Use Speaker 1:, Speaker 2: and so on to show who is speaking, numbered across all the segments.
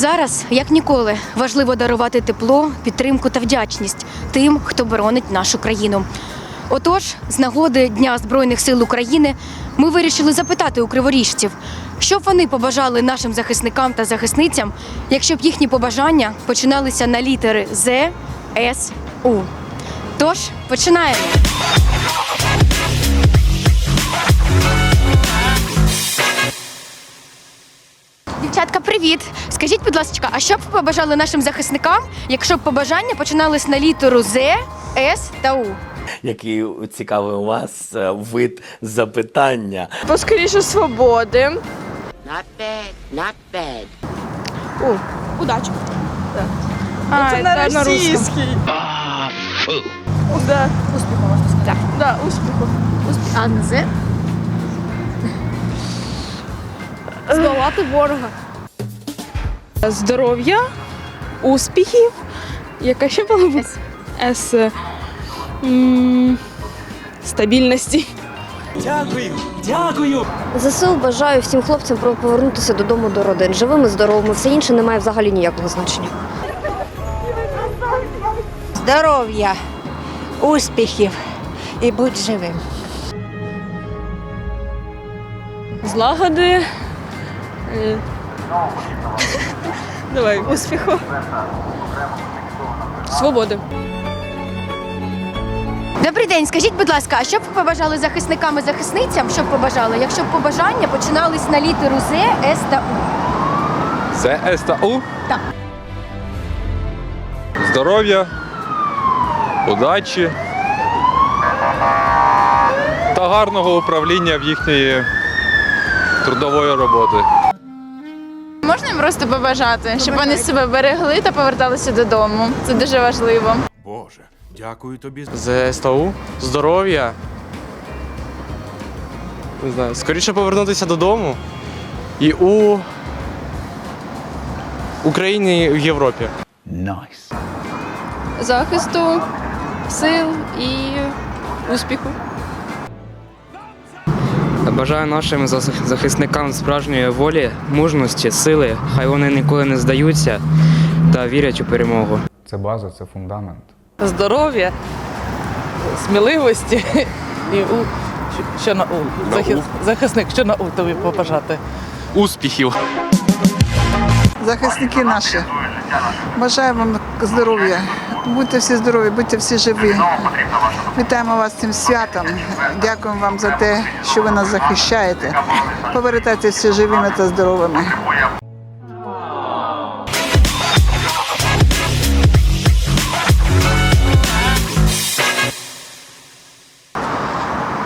Speaker 1: Зараз, як ніколи, важливо дарувати тепло, підтримку та вдячність тим, хто боронить нашу країну. Отож, з нагоди Дня Збройних сил України ми вирішили запитати у криворіжців, що б вони побажали нашим захисникам та захисницям, якщо б їхні побажання починалися на літери З, С, У. Тож, починаємо. Дівчатка, привіт! Скажіть, будь ласка, а що б ви побажали нашим захисникам, якщо б побажання починались на літеру З, С та У?
Speaker 2: Який цікавий у вас е, вид запитання.
Speaker 3: Поскоріше свободи.
Speaker 4: Not bad, not bad.
Speaker 3: Удачі.
Speaker 1: А,
Speaker 3: Це на російський. Да.
Speaker 1: Успіху можна сказати.
Speaker 3: Да, успіху.
Speaker 1: А на З?
Speaker 3: Здолати ворога. Здоров'я, успіхів. Яка ще була б? С. М, Стабільності.
Speaker 5: ЗСУ бажаю всім хлопцям про- повернутися додому до родин. Живими, здоровими, все інше не має взагалі ніякого значення.
Speaker 6: здоров'я, успіхів і будь живим.
Speaker 3: Злагоди. Е, Давай, успіху. Свободи.
Speaker 1: Добрий день, скажіть, будь ласка, а що б ви побажали захисникам і захисницям? Що б побажали, якщо б побажання починались на літеру З, С та У?
Speaker 7: Це С та У?
Speaker 1: Так.
Speaker 7: Здоров'я, удачі та гарного управління в їхньої трудової роботи.
Speaker 8: Можна їм просто побажати, щоб вони себе берегли та поверталися додому. Це дуже важливо.
Speaker 9: Боже, дякую тобі
Speaker 10: З СТУ, здоров'я. Не знаю, скоріше повернутися додому і у Україні і в Європі.
Speaker 9: Найс.
Speaker 3: Захисту, сил і успіху.
Speaker 11: Бажаю нашим захисникам справжньої волі, мужності, сили. Хай вони ніколи не здаються та вірять у перемогу.
Speaker 7: Це база, це фундамент.
Speaker 6: Здоров'я, сміливості і у що на у захисник, що на у тобі побажати.
Speaker 10: Успіхів!
Speaker 6: Захисники наші. Бажаю вам здоров'я. Будьте всі здорові, будьте всі живі. Вітаємо вас цим святом. Дякуємо вам за те, що ви нас захищаєте. Повертайтеся всі живими та здоровими.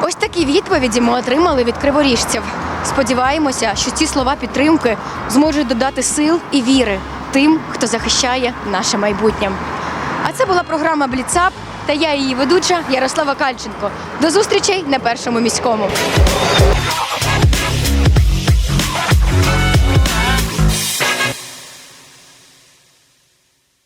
Speaker 1: Ось такі відповіді ми отримали від криворіжців. Сподіваємося, що ці слова підтримки зможуть додати сил і віри тим, хто захищає наше майбутнє. А це була програма Бліцап та я її ведуча Ярослава Кальченко. До зустрічей на першому міському.